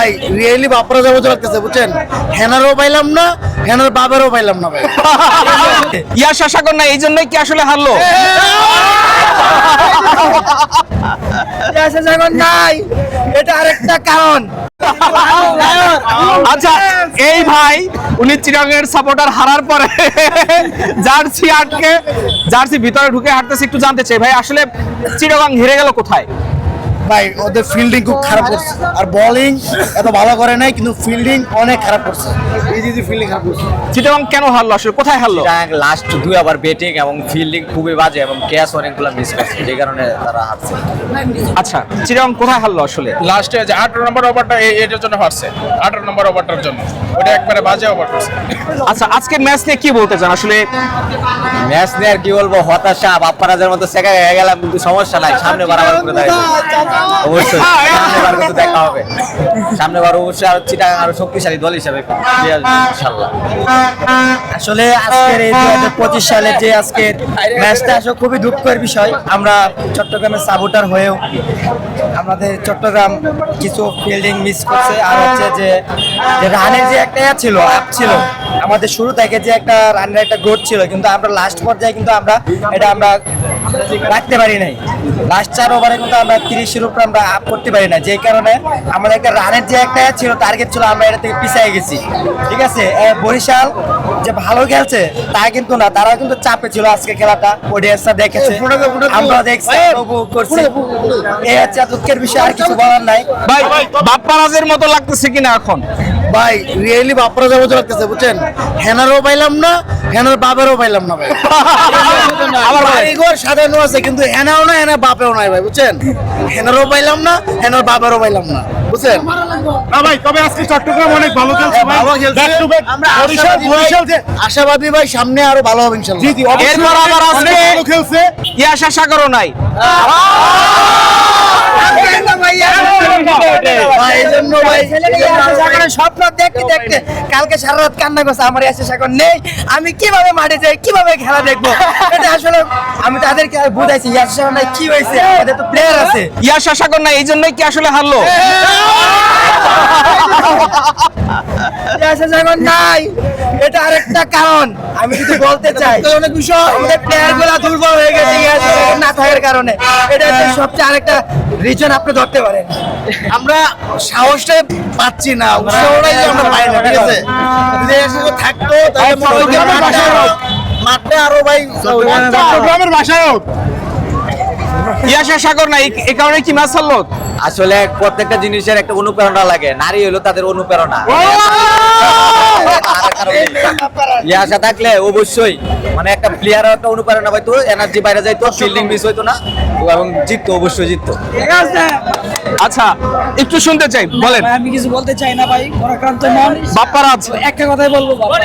ভাই রিয়েলি বাপরা যাব লাগতেছে বুঝছেন? হেনারও পাইলাম না হেনার বাবারও পাইলাম না ভাই। ইয়াশা সাগর না এই জন্যই কি আসলে হারলো? নাই এটা আরেকটা কারণ। আচ্ছা এই ভাই উনি চিরাঙের সাপোর্টার হারার পরে জার্সি আটকে জার্সি ভিতরে ঢুকে হাঁটতেছে একটু জানতে চাই। ভাই আসলে চিরাগাং হেরে গেল কোথায়? ভাই ওদের ফিল্ডিং খুব খারাপ করছে। আর বোলিং এত ভালো করে নাই কিন্তু ফিল্ডিং অনেক খারাপ করছে। এই যে ফিল্ডিং খারাপ করছে। চিটাগাং কেন হারলো আসলে? কোথায় হারলো? লাস্ট দুই ওভার ব্যাটিং এবং ফিল্ডিং খুবই বাজে এবং ক্যাচ অনেকগুলো মিস করছে যে কারণে তারা হারছে। আচ্ছা চিটাগাং কোথায় হারলো আসলে? লাস্টে যে আঠারো নম্বর ওভারটা এটার জন্য হারছে। আঠারো নম্বর ওভারটার জন্য। ওটা একবারে বাজে ওভার করছে। আচ্ছা আজকের ম্যাচ নিয়ে কি বলতে চান আসলে? ম্যাচ নিয়ে আর কি বলব হতাশা বাপ্পারাজের মতো সেকা হয়ে গেলাম কিন্তু সমস্যা নাই সামনে বারাবার করে দেখা যাবে। অবশ্যই। সামনে বার কিন্তু দেখা হবে। সামনে অবশ্যই আরও চিটাগাং আরও শক্তিশালী দল হিসাবে ইনশাল্লাহ। আসলে আজকের এই পঁচিশ সালের যে আজকের ম্যাচটা আসলে খুবই দুঃখের বিষয়। আমরা চট্টগ্রামের সাপোর্টার হয়েও আমাদের চট্টগ্রাম কিছু ফিল্ডিং মিস করছে। আর হচ্ছে যে রানের যে একটা ছিল আপ ছিল আমাদের শুরু থেকে যে একটা রানের একটা গ্রোথ ছিল কিন্তু আমরা লাস্ট পর্যায়ে কিন্তু আমরা এটা আমরা রাখতে পারি নাই। লাস্ট চার ওভারে কিন্তু আমরা তিরিশের উপরে আমরা আপ করতে পারি না যে কারণে আমাদের একটা রানের যে একটা ছিল টার্গেট ছিল আমরা এটা থেকে পিছিয়ে গেছি। ঠিক আছে? বরিশাল যে ভালো খেলছে তা কিন্তু না তারা কিন্তু চাপে ছিল আজকে খেলাটা। অডিয়েন্সরা দেখেছে। আমরা দেখছি করছি। এই হচ্ছে দুঃখের বিষয় আর কিছু বলার নাই। ভাই বাপ্পারাজের মতো লাগতেছে কিনা এখন? ভাই রিয়েলি বাপরা যাব লাগতেছে বুঝছেন? হেনারও পাইলাম না হেনার বাবারও পাইলাম না ভাই। আমার বাড়িঘর সাজানো আছে কিন্তু হেনাও না হেনার বাপেও নাই ভাই বুঝছেন? হেনারও পাইলাম না হেনার বাবারও পাইলাম না বুঝছেন? না ভাই তবে আজকে চট্টগ্রাম অনেক ভালো খেলছে ভাই। ভালো খেলছে। আমরা আশাবাদী ভাই, সামনে আরও ভালো হবে ইনশাল্লাহ। জি জি এরপর আবার আজকে- ভালো খেলছে। ইয়াশা সাগরও নাই ভাই, এই জন্য ভাই স্বপ্ন দেখতে দেখতে কালকে সারা রাত কান্না করছে আমার এসে সাগর নেই। আমি কীভাবে মাঠে যাই কীভাবে খেলা দেখব? এটা আসলে আমি তাদেরকে বুঝাইছি ইয়াসি নাই কি হয়েছে? আমাদের তো প্লেয়ার আছে। ইয়াশা সাগর না এই জন্যই কি আসলে হারলো? ইয়াসি নাই। এটা আরেকটা কারণ আমি যদি বলতে চাই অনেক বিষয়। আমাদের প্লেয়ারগুলা দুর্বল হয়ে গেছে না থাকার কারণে। এটা সবচেয়ে আরেকটা রিজন আপনি ধরতে পারেন। আমরা সাহসটাই পাচ্ছি না উৎসাহটাই আমরা পাই না ঠিক আছে? যদি সঙ্গে থাকতো তাহলে মাঠে আরো- ভাই চট্টগ্রামের বাসায়ও ইয়াশা সাগর না এই- কারণে কি আসলে প্রত্যেকটা জিনিসের একটা অনুপ্রেরণা লাগে নারী হলো তাদের অনুপ্রেরণা। ইয়ে আশা থাকলে অবশ্যই মানে একটা প্লেয়ার একটা অনুপ্রেরণা পাইতো এনার্জি বাইরে যাইতো ফিল্ডিং মিস হইতো না এবং জিততো অবশ্যই জিততো। আচ্ছা একটু শুনতে চাই বলেন। আমি কিছু বলতে চাই না ভাই পরাক্রান্ত মন। বাপ্পারাজ। একটা কথাই বলব বাবা।